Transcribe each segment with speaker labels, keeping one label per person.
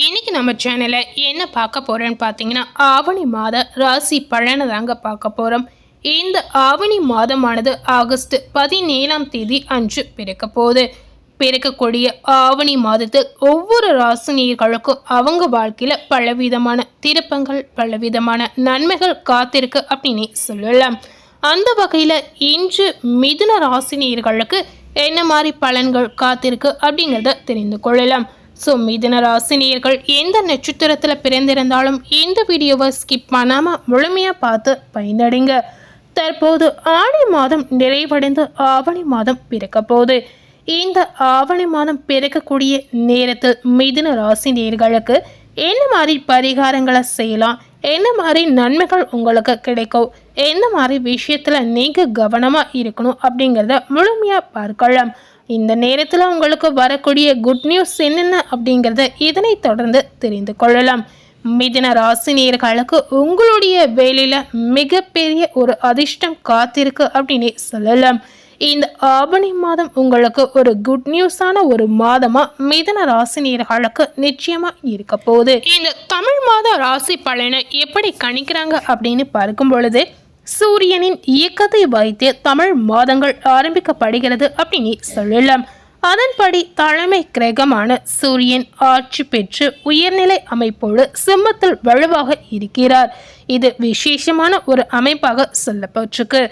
Speaker 1: இன்னைக்கு நம்ம சேனலில் என்ன பார்க்க போகிறோன்னு பார்த்தீங்கன்னா ஆவணி மாத ராசி பலனை தாங்க பார்க்க போகிறோம் இந்த ஆவணி மாதமானது ஆகஸ்ட் பதினேழாம் தேதி அன்று பிறக்க போகுது. பிறக்கக்கூடிய ஆவணி மாதத்தில் ஒவ்வொரு ராசினியர்களுக்கும் அவங்க வாழ்க்கையில் பலவிதமான திருப்பங்கள் பலவிதமான நன்மைகள் காத்திருக்கு அப்படின்னு சொல்லலாம். அந்த வகையில் இன்று மிதுன ராசினியர்களுக்கு என்ன மாதிரி பலன்கள் காத்திருக்கு அப்படிங்கிறத தெரிந்து கொள்ளலாம். ஸோ மிதுன ராசினியர்கள் எந்த நட்சத்திரத்தில் பிறந்திருந்தாலும் இந்த வீடியோவை ஸ்கிப் பண்ணாமல் முழுமையாக பார்த்து பயனடைங்க தற்போது ஆடி மாதம் நிறைவடைந்து ஆவணி மாதம் பிறக்க போகுது. இந்த ஆவணி மாதம் பிறக்கக்கூடிய நேரத்தில் மிதுன ராசி நேர்களுக்கு என்ன மாதிரி பரிகாரங்களை செய்யலாம்? என்ன மாதிரி நன்மைகள் உங்களுக்கு கிடைக்கும்? என்ன மாதிரி விஷயத்தில் நீங்கள் கவனமாக இருக்கணும் அப்படிங்கிறத முழுமையாக பார்க்கலாம். இந்த நேரத்தில் உங்களுக்கு வரக்கூடிய குட் நியூஸ் என்னென்ன அப்படிங்கிறத இதனை தொடர்ந்து தெரிந்து கொள்ளலாம். மிதின ராசினியர்களுக்கு உங்களுடைய வேலையில் மிகப்பெரிய ஒரு அதிர்ஷ்டம் காத்திருக்கு அப்படின்னு சொல்லலாம். இந்த ஆவணி மாதம் உங்களுக்கு ஒரு குட் நியூஸான ஒரு மாதமா மிதன ராசினியர்களுக்கு நிச்சயமா இருக்க போகுது. இந்த தமிழ் மாத ராசி பலனை எப்படி கணிக்கிறாங்க அப்படின்னு பார்க்கும் பொழுது சூரியனின் இயக்கத்தை வைத்து தமிழ் மாதங்கள் ஆரம்பிக்கப்படுகிறது அப்படின்னு சொல்லலாம். அதன்படி தலைமை கிரகமான சூரியன் ஆட்சி பெற்று உயர்நிலை அமைப்போடு சிம்மத்தில் வலுவாக இருக்கிறார். இது விசேஷமான ஒரு அமைப்பாக சொல்லப்பட்டிருக்கு.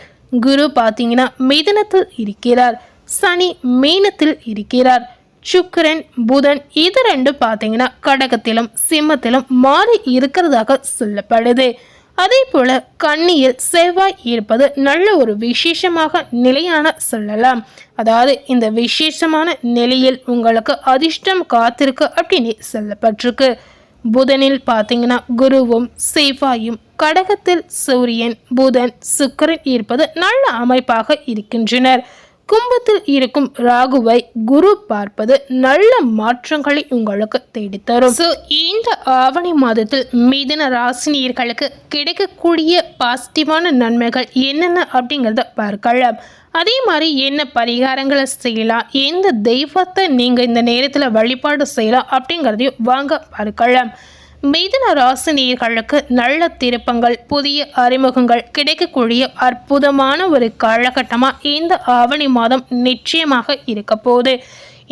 Speaker 1: குரு பார்த்தீங்கன்னா மிதனத்தில் இருக்கிறார். சனி மீனத்தில் இருக்கிறார். சுக்கரன் புதன் இது ரெண்டு பார்த்தீங்கன்னா கடகத்திலும் சிம்மத்திலும் மாறி இருக்கிறதாக சொல்லப்படுது. அதே போல கண்ணியில் செவ்வாய் இருப்பது நல்ல ஒரு விசேஷமாக நிலையான சொல்லலாம். அதாவது இந்த விசேஷமான நிலையில் உங்களுக்கு அதிர்ஷ்டம் காத்திருக்கு அப்படின்னு சொல்லப்பட்டிருக்கு. புதனில் பார்த்தீங்கன்னா குருவும் செவ்வாயும் கடகத்தில் சூரியன் புதன் சுக்கரன் இருப்பது நல்ல அமைப்பாக இருக்கின்றனர். கும்பத்தில் இருக்கும் ராகுவை குரு பார்ப்பது நல்ல மாற்றங்களை உங்களுக்கு தேடித்தரும். ஸோ இந்த ஆவணி மாதத்தில் மிதுன ராசினியர்களுக்கு கிடைக்கக்கூடிய பாசிட்டிவான நன்மைகள் என்னென்ன அப்படிங்கிறத பார்க்கலாம். அதே மாதிரி என்ன பரிகாரங்களை செய்யலாம்? எந்த தெய்வத்தை நீங்கள் இந்த நேரத்தில் வழிபாடு செய்யலாம் அப்படிங்கிறதையும் வாங்க பார்க்கலாம். மிதுன ராசினியர்களுக்கு நல்ல திருப்பங்கள் புதிய அறிமுகங்கள் கிடைக்கக்கூடிய அற்புதமான ஒரு காலகட்டமாக இந்த ஆவணி மாதம் நிச்சயமாக இருக்க போகுது.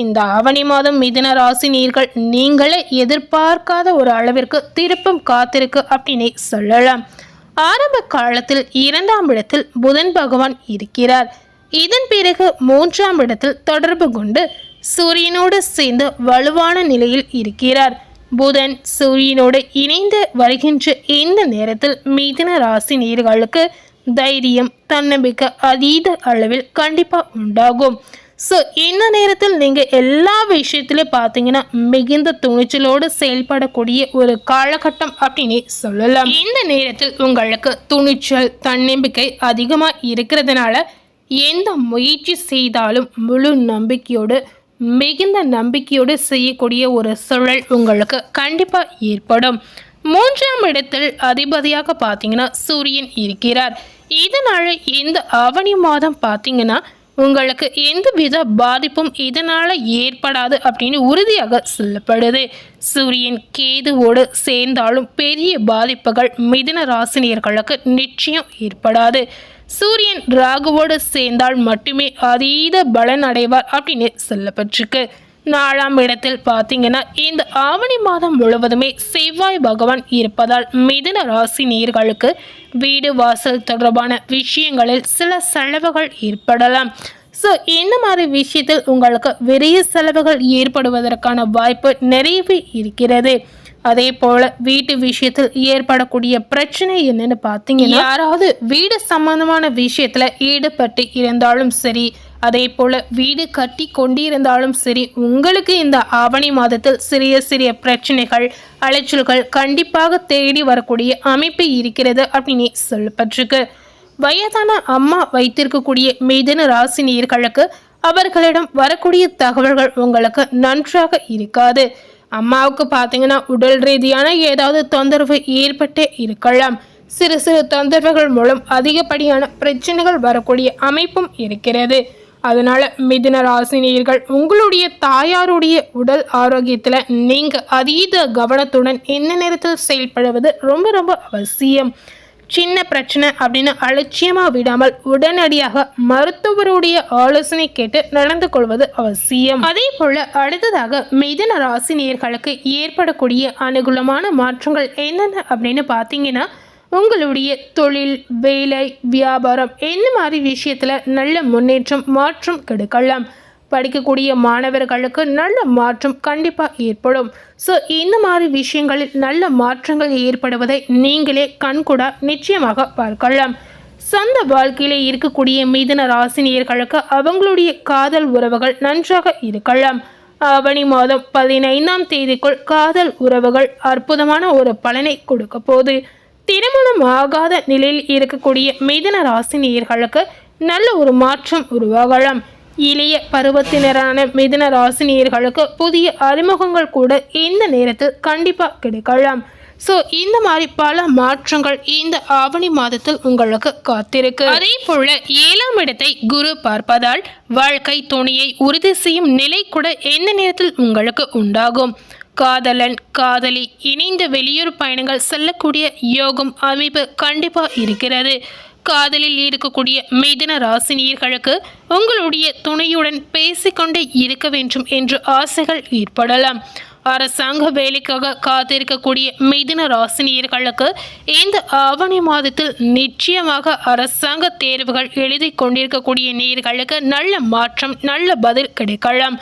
Speaker 1: இந்த ஆவணி மாதம் மிதுன ராசினியர்கள் நீங்களே எதிர்பார்க்காத ஒரு அளவிற்கு திருப்பம் காத்திருக்கு அப்படின்னு சொல்லலாம். ஆரம்ப காலத்தில் இரண்டாம் இடத்தில் புதன் பகவான் இருக்கிறார். இதன் பிறகு மூன்றாம் இடத்தில் தொடர்பு கொண்டு சூரியனோடு சேர்ந்து வலுவான நிலையில் இருக்கிறார். புதன் சூரியனோடு இணைந்து வருகின்ற இந்த நேரத்தில் மிதின ராசி நேர்களுக்கு தைரியம் தன்னம்பிக்கை அதீத அளவில் கண்டிப்பாக உண்டாகும். ஸோ இந்த நேரத்தில் நீங்கள் எல்லா விஷயத்துலையும் பார்த்தீங்கன்னா மிகுந்த துணிச்சலோடு செயல்படக்கூடிய ஒரு காலகட்டம் அப்படின்னு சொல்லலாம். இந்த நேரத்தில் உங்களுக்கு துணிச்சல் தன்னம்பிக்கை அதிகமாக இருக்கிறதுனால எந்த முயற்சி செய்தாலும் முழு நம்பிக்கையோடு மிகுந்த நம்பிக்கையோடு செய்யக்கூடிய ஒரு சூழல் உங்களுக்கு கண்டிப்பாக ஏற்படும். மூன்றாம் இடத்தில் அதிபதியாக பார்த்தீங்கன்னா சூரியன் இருக்கிறார். இதனால் இந்த அவனி மாதம் பார்த்தீங்கன்னா உங்களுக்கு எந்த வித பாதிப்பும் இதனால் ஏற்படாது அப்படின்னு உறுதியாக சொல்லப்படுது. சூரியன் கேதுவோடு சேர்ந்தாலும் பெரிய பாதிப்புகள் மிதன ராசினியர்களுக்கு நிச்சயம் ஏற்படாது. சூரியன் ராகுவோடு சேர்ந்தால் மட்டுமே அதீத பலன் அடைவார் அப்படின்னு சொல்லப்பட்டிருக்கு. நாலாம் இடத்தில் பார்த்தீங்கன்னா இந்த ஆவணி மாதம் முழுவதுமே செவ்வாய் பகவான் இருப்பதால் மிதுன ராசி நீர்களுக்கு வீடு வாசல் தொடர்பான விஷயங்களில் சில செலவுகள் ஏற்படலாம். ஸோ இந்த மாதிரி விஷயத்தில் உங்களுக்கு விரைய செலவுகள் ஏற்படுவதற்கான வாய்ப்பு நிறையவே இருக்கிறது. அதே போல வீட்டு விஷயத்தில் ஏற்படக்கூடிய பிரச்சனை என்னன்னு பார்த்தீங்கன்னா யாராவது வீடு சம்பந்தமான விஷயத்துல ஈடுபட்டு இருந்தாலும் சரி அதே போல வீடு கட்டி கொண்டிருந்தாலும் சரி உங்களுக்கு இந்த ஆவணி மாதத்தில் சிறிய சிறிய பிரச்சனைகள் அலைச்சல்கள் கண்டிப்பாக தேடி வரக்கூடிய அமைப்பு இருக்கிறது அப்படின்னு சொல்லப்பட்டிருக்கு. வயதான அம்மா வைத்திருக்கக்கூடிய மிதன ராசி நீர்களுக்கு அவர்களிடம் வரக்கூடிய தகவல்கள் உங்களுக்கு நன்றாக இருக்காது. அம்மாவுக்கு பார்த்தீங்கன்னா உடல் ரீதியான ஏதாவது தொந்தரவு ஏற்பட்டே இருக்கலாம். சிறு சிறு தொந்தரவுகள் மூலம் அதிகப்படியான பிரச்சனைகள் வரக்கூடிய அமைப்பும் இருக்கிறது. அதனால் மிதுன ராசினியர்கள் உங்களுடைய தாயாருடைய உடல் ஆரோக்கியத்தில் நீங்கள் அதீத கவனத்துடன் எந்த நேரத்தில் செயல்படுவது ரொம்ப ரொம்ப அவசியம். சின்ன பிரச்சனை அப்படின்னு அலட்சியமாக விடாமல் உடனடியாக மருத்துவருடைய ஆலோசனை கேட்டு நடந்து கொள்வது அவசியம். அதே போல அடுத்ததாக மிதின ராசினியர்களுக்கு ஏற்படக்கூடிய அனுகூலமான மாற்றங்கள் என்னென்ன அப்படின்னு பார்த்தீங்கன்னா உங்களுடைய தொழில் வேலை வியாபாரம் இந்த மாதிரி விஷயத்தில் நல்ல முன்னேற்றம் மாற்றம் கிடைக்கலாம்? படிக்கக்கூடிய மாணவர்களுக்கு நல்ல மாற்றம் கண்டிப்பாக ஏற்படும். ஸோ இந்த மாதிரி விஷயங்களில் நல்ல மாற்றங்கள் ஏற்படுவதை நீங்களே கண்கூடா நிச்சயமாக பார்க்கலாம். சொந்த வாழ்க்கையிலே இருக்கக்கூடிய மீதன ராசினியர்களுக்கு அவங்களுடைய காதல் உறவுகள் நன்றாக இருக்கலாம். ஆவணி மாதம் பதினைந்தாம் தேதிக்குள் காதல் உறவுகள் அற்புதமான ஒரு பலனை கொடுக்க போகுது. திருமணம் ஆகாத நிலையில் இருக்கக்கூடிய மிதன ராசினியர்களுக்கு நல்ல ஒரு மாற்றம் உருவாகலாம். இளைய பருவத்தினரான மிதன ராசினியர்களுக்கு புதிய அறிமுகங்கள் கூட இந்த நேரத்தில் கண்டிப்பாக கிடைக்கலாம். ஸோ இந்த மாதிரி பல மாற்றங்கள் இந்த ஆவணி மாதத்தில் உங்களுக்கு காத்திருக்கு. அதே போல ஏழாம் இடத்தை குரு பார்ப்பதால் வாழ்க்கை துணையை உறுதி செய்யும் நிலை கூட எந்த நேரத்தில் உங்களுக்கு உண்டாகும். காதலன் காதலி இணைந்த வெளியூர் பயணங்கள் செல்லக்கூடிய யோகம் அமைப்பு கண்டிப்பாக இருக்கிறது. காதலில் இருக்கக்கூடிய மிதன ராசினியர்களுக்கு உங்களுடைய துணையுடன் பேசிக்கொண்டே இருக்க வேண்டும் என்று ஆசைகள் ஏற்படலாம். அரசாங்க வேலைக்காக காத்திருக்கக்கூடிய மிதுன ராசினியர்களுக்கு இந்த ஆவணி மாதத்தில் நிச்சயமாக அரசாங்க தேர்வுகள் எழுதி கொண்டிருக்கக்கூடிய நேர்களுக்கு நல்ல மாற்றம் நல்ல பதில் கிடைக்கலாம்.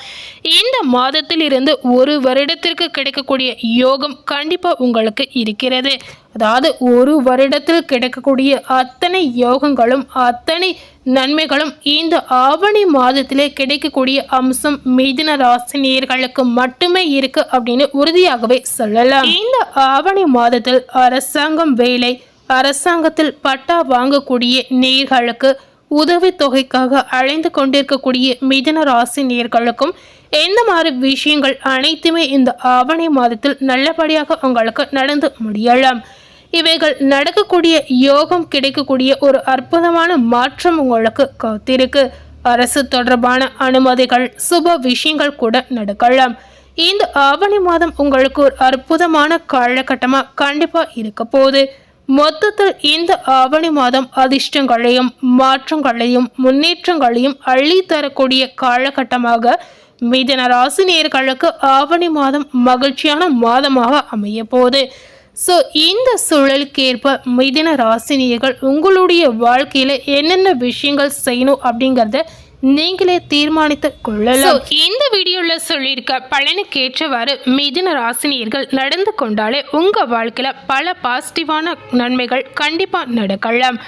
Speaker 1: இந்த மாதத்தில் இருந்து ஒரு வருடத்திற்கு கிடைக்கக்கூடிய யோகம் கண்டிப்பாக உங்களுக்கு இருக்கிறது. அதாவது ஒரு வருடத்தில் கிடைக்கக்கூடிய அத்தனை யோகங்களும் அத்தனை நன்மைகளும் இந்த ஆவணி மாதத்திலே கிடைக்கக்கூடிய அம்சம் மீதின ராசினியர்களுக்கு மட்டுமே இருக்கு அப்படின்னு உறுதியாகவே சொல்லலாம். இந்த ஆவணி மாதத்தில் அரசாங்கம் வேலை அரசாங்கத்தில் பட்டா வாங்கக்கூடிய நேர்களுக்கு உதவித்தொகைக்காக அழைந்து கொண்டிருக்கக்கூடிய மிதன ராசி நேர்களுக்கும் எந்த மாதிரி விஷயங்கள் அனைத்துமே இந்த ஆவணி மாதத்தில் நல்லபடியாக உங்களுக்கு நடந்து முடியலாம். இவைகள் நடக்கக்கூடிய யோகம் கிடைக்கக்கூடிய ஒரு அற்புதமான மாற்றம் உங்களுக்கு காத்திருக்கு. அரசு தொடர்பான அனுமதிகள் சுப விஷயங்கள் கூட நடக்கலாம். இந்த ஆவணி மாதம் உங்களுக்கு ஒரு அற்புதமான காலகட்டமாக கண்டிப்பாக இருக்க போகுது. மொத்தத்தில் இந்த ஆவணி மாதம் அதிர்ஷ்டங்களையும் மாற்றங்களையும் முன்னேற்றங்களையும் அள்ளி தரக்கூடிய காலகட்டமாக மிதன ராசினியர்களுக்கு ஆவணி மாதம் மகிழ்ச்சியான மாதமாக அமைய போகுது. ஸோ இந்த சூழலுக்கேற்ப மிதின ராசினியர்கள் உங்களுடைய வாழ்க்கையில் என்னென்ன விஷயங்கள் செய்யணும் அப்படிங்கிறத நீங்களே தீர்மானித்து கொள்ளலாம். இந்த வீடியோல சொல்லியிருக்க பலனுக்கு ஏற்றவாறு மிதுன ராசினியர்கள் நடந்து கொண்டாலே உங்கள் வாழ்க்கையில் பல பாசிட்டிவான நன்மைகள் கண்டிப்பாக நடக்கலாம்.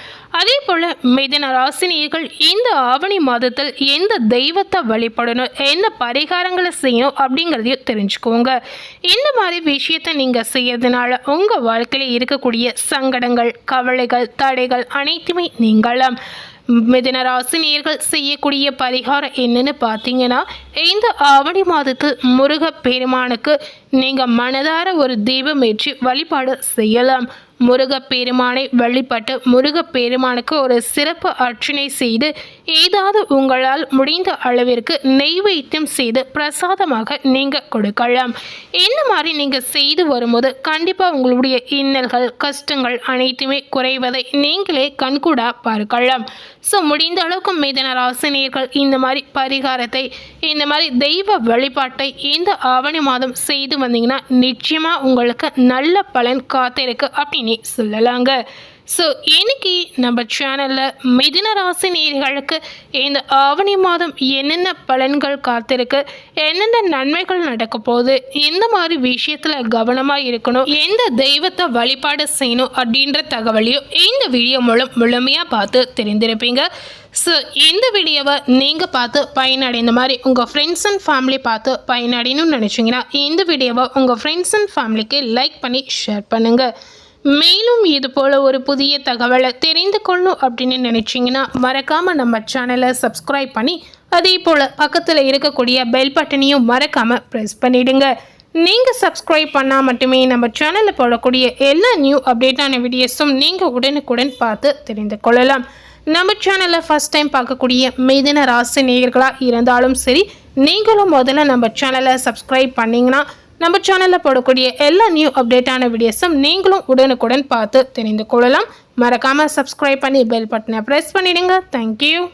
Speaker 1: அதே போல மிதன ராசினியர்கள் இந்த ஆவணி மாதத்தில் எந்த தெய்வத்தை வழிபடணும் என்ன பரிகாரங்களை செய்யணும் அப்படிங்கிறதையும் தெரிஞ்சுக்கோங்க. இந்த மாதிரி விஷயத்தை நீங்கள் செய்யறதுனால உங்கள் வாழ்க்கையில் இருக்கக்கூடிய சங்கடங்கள் கவலைகள் தடைகள் அனைத்துமே நீங்களாம் மிதன நேர்கள் செய்யக்கூடிய பரிகாரம் என்னன்னு பார்த்தீங்கன்னா இந்த ஆவணி மாதத்தில் முருக பெருமானுக்கு நீங்கள் மனதார ஒரு தீபம் ஏற்றி வழிபாடு செய்யலாம். முருகப்பெருமானை வழிபட்டு முருகப்பெருமானுக்கு ஒரு சிறப்பு அர்ச்சனை செய்து ஏதாவது உங்களால் முடிந்த அளவிற்கு நெய்வேத்தியம் செய்து பிரசாதமாக நீங்கள் கொடுக்கலாம். இந்த மாதிரி நீங்கள் செய்து வரும்போது கண்டிப்பாக உங்களுடைய இன்னல்கள் கஷ்டங்கள் அனைத்துமே குறைவதை நீங்களே கண்கூடா பார்க்கலாம். ஸோ முடிந்த அளவுக்கு மீதன ராசினியர்கள் இந்த மாதிரி பரிகாரத்தை இந்த மாதிரி தெய்வ வழிபாட்டை இந்த ஆவணி மாதம் செய்து வந்தீங்கன்னா நிச்சயமாக உங்களுக்கு நல்ல பலன் காத்திருக்கு அப்படின்னு சொல்லலாங்க. ஸோ இன்னைக்கு நம்ம சேனலில் மிதின ராசி நேர்களுக்கு இந்த ஆவணி மாதம் என்னென்ன பலன்கள் காத்திருக்கு என்னென்ன நன்மைகள் நடக்க போகுது எந்த மாதிரி விஷயத்தில் கவனமாக இருக்கணும் எந்த தெய்வத்தை வழிபாடு செய்யணும் அப்படின்ற தகவலையும் இந்த வீடியோ மூலம் முழுமையாக பார்த்து தெரிந்திருப்பீங்க. ஸோ இந்த வீடியோவை நீங்கள் பார்த்து பயனடைந்த மாதிரி உங்கள் ஃப்ரெண்ட்ஸ் அண்ட் ஃபேமிலி பார்த்து பயனடையணும்னு நினச்சிங்கன்னா இந்த வீடியோவை உங்கள் ஃப்ரெண்ட்ஸ் அண்ட் ஃபேமிலிக்கு லைக் பண்ணி ஷேர் பண்ணுங்கள் மேலும் இது போல் ஒரு புதிய தகவலை தெரிந்து கொள்ளணும் அப்படின்னு நினச்சிங்கன்னா மறக்காமல் நம்ம சேனலை சப்ஸ்கிரைப் பண்ணி அதே போல் பக்கத்தில் இருக்கக்கூடிய பெல் பட்டனையும் மறக்காமல் ப்ரெஸ் பண்ணிவிடுங்க நீங்கள் சப்ஸ்கிரைப் பண்ணால் மட்டுமே நம்ம சேனலில் போடக்கூடிய எல்லா நியூ அப்டேட்டான வீடியோஸும் நீங்கள் உடனுக்குடன் பார்த்து தெரிந்து கொள்ளலாம். நம்ம சேனலில் ஃபஸ்ட் டைம் பார்க்கக்கூடிய மிதுன ராசி நேயர்களாக இருந்தாலும் சரி நீங்களும் முதல்ல நம்ம சேனலை சப்ஸ்கிரைப் பண்ணிங்கன்னா நம்ம சேனலில் போடக்கூடிய எல்லா நியூ அப்டேட்டான வீடியோஸும் நீங்களும் உடனுக்குடன் பார்த்து தெரிந்து கொள்ளலாம். மறக்காமல் சப்ஸ்கிரைப் பண்ணி பெல் பட்டனை ப்ரெஸ் பண்ணிவிடுங்க தேங்க்யூ